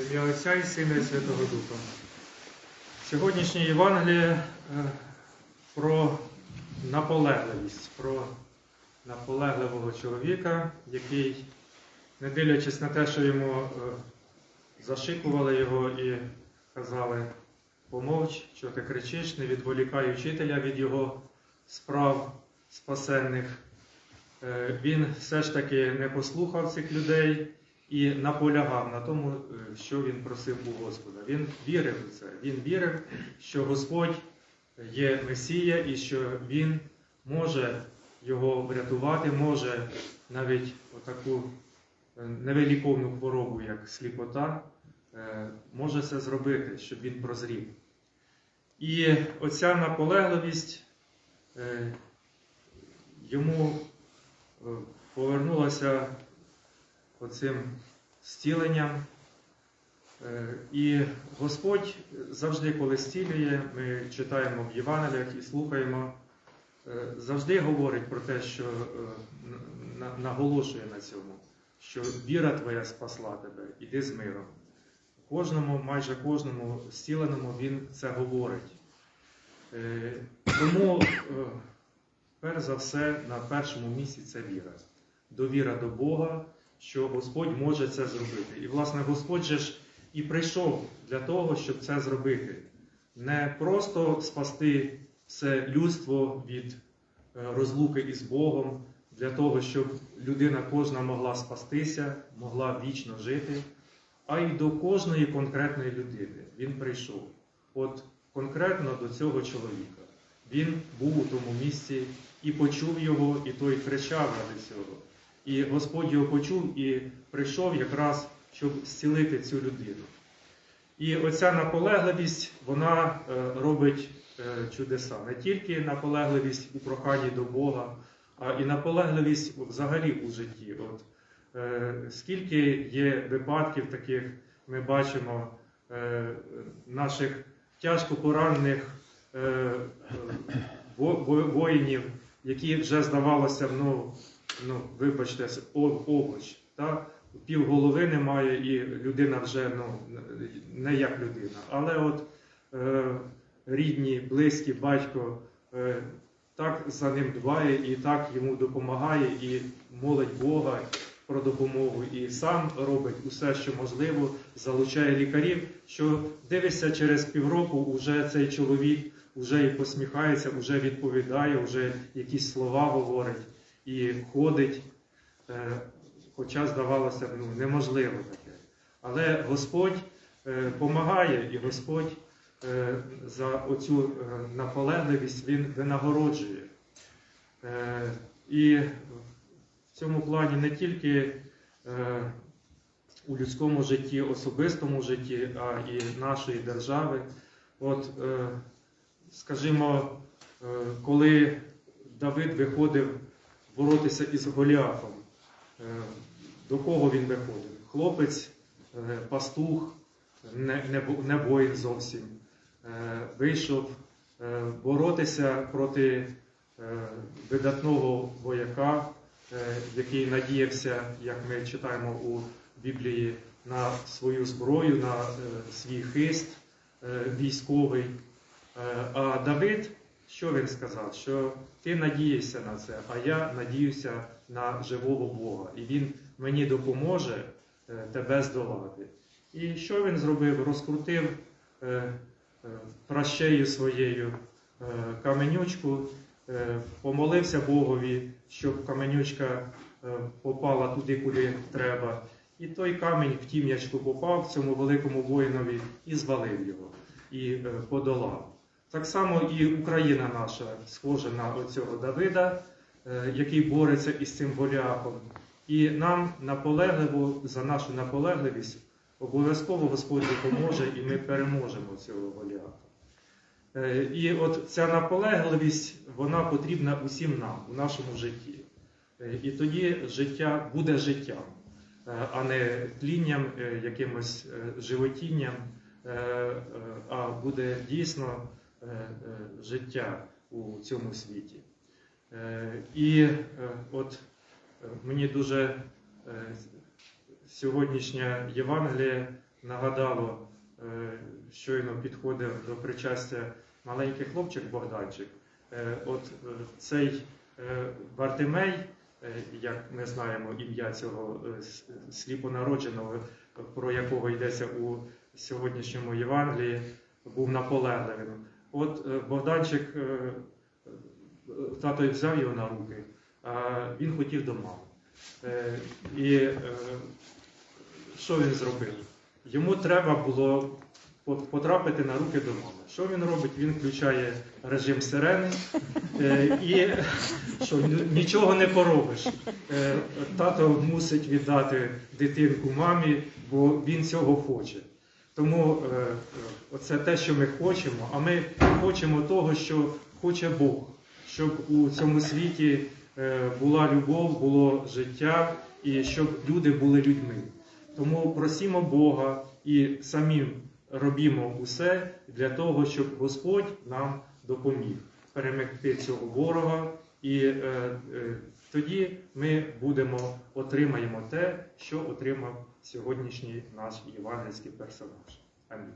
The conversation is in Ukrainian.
Ім'я Отця і Сина і Святого Духа. Сьогоднішнє Євангеліє е, про наполегливість, про наполегливого чоловіка, який, не дивлячись на те, що йому е, зашикували його і казали, помовч, що ти кричиш, не відволікай учителя від його справ спасенних. Е, Він все ж таки не послухав цих людей і наполягав на тому, е, що він просив у Господа. Він вірив у це. Він вірив, що Господь є Месія і що Він може його врятувати, може навіть отаку е, невиліковну хворобу, як сліпота, е, може це зробити, щоб він прозрів. І оця наполегливість йому повернулася оцим зціленням. Е, І Господь завжди, коли зцілює, ми читаємо в Євангеліях і слухаємо, е, завжди говорить про те, що е, наголошує на цьому, що віра твоя спасла тебе, іди з миром. Кожному, майже кожному зціленому він це говорить. Тому, перш за все, на першому місці це віра. Довіра до Бога, що Господь може це зробити. І, власне, Господь же ж і прийшов для того, щоб це зробити. Не просто спасти все людство від е, розлуки із Богом, для того, щоб людина кожна могла спастися, могла вічно жити, а й до кожної конкретної людини. Він прийшов. От конкретно до цього чоловіка. Він був у тому місці і почув його, і той кричав ради цього. І Господь його почув і прийшов якраз, щоб зцілити цю людину. І оця наполегливість, вона е, робить е, чудеса. Не тільки наполегливість у проханні до Бога, а і наполегливість взагалі у житті. От, е, скільки є випадків таких, ми бачимо наших тяжко поранених во- во- воїнів, які вже здавалося, ну, ну вибачте, овоч. Та? Пів голови немає, і людина вже ну, не як людина. Але от е, рідні, близькі, батько е, так за ним дбає і так йому допомагає, і молить Бога про допомогу, і сам робить усе, що можливо, залучає лікарів, що дивишся через півроку, уже цей чоловік вже і посміхається, вже відповідає, вже якісь слова говорить і ходить. Е, Хоча здавалося б, ну, неможливо таке. Але Господь допомагає, і Господь е, за оцю е, наполегливість Він винагороджує. Е, І в цьому плані не тільки е, у людському житті, особистому житті, а і нашої держави. От, е, скажімо, е, коли Давид виходив боротися із Голіафом, е, до кого він виходив? Хлопець, е, пастух, не, не, воїн зовсім, е, вийшов боротися проти видатного вояка, який надіявся, як ми читаємо у Біблії, на свою зброю, на свій хист військовий. А Давид, що він сказав? Що ти надієшся на це, а я надіюся на живого Бога. І він мені допоможе е, тебе здолати. І що він зробив? Розкрутив е, е, пращею своєю каменючку, помолився Богові, щоб каменючка попала туди, куди треба. І той камінь в тім'ячку попав цьому великому воїнові і звалив його, і подолав. Так само і Україна наша схожа на оцього Давида, е, який бореться із цим Голіафом. І нам наполегливо за нашу наполегливість обов'язково Господь допоможе, і ми переможемо цього Голіафа. Е, І от ця наполегливість, вона потрібна усім нам у нашому житті. Е, І тоді життя буде життям, а не тлінням, якимось животінням, а буде дійсно життя у цьому світі. Е, І е, от е, мені дуже е, сьогоднішня Євангеліє нагадало, е, щойно підходив до причастя маленький хлопчик Богданчик. Е, От е, цей е, Бартимей, е, як ми знаємо ім'я цього е, сліпонародженого, е, про якого йдеться у сьогоднішньому Євангелії, був наполегливим. От е, Богданчик, е, е, тато взяв його на руки, а він хотів до мами. І що він зробив? Йому треба було потрапити на руки до мами. Що він робить? Він включає режим сирени і що нічого не поробиш. Тато мусить віддати дитинку мамі, бо він цього хоче. Тому е, е, те, що ми хочемо, а ми хочемо того, що хоче Бог, щоб у цьому світі е, була любов, було життя і щоб люди були людьми. Тому просімо Бога і самі робімо усе для того, щоб Господь нам допоміг перемогти цього ворога, і тоді ми будемо отримаємо те, що отримав сьогоднішній наш євангельський персонаж. Амінь.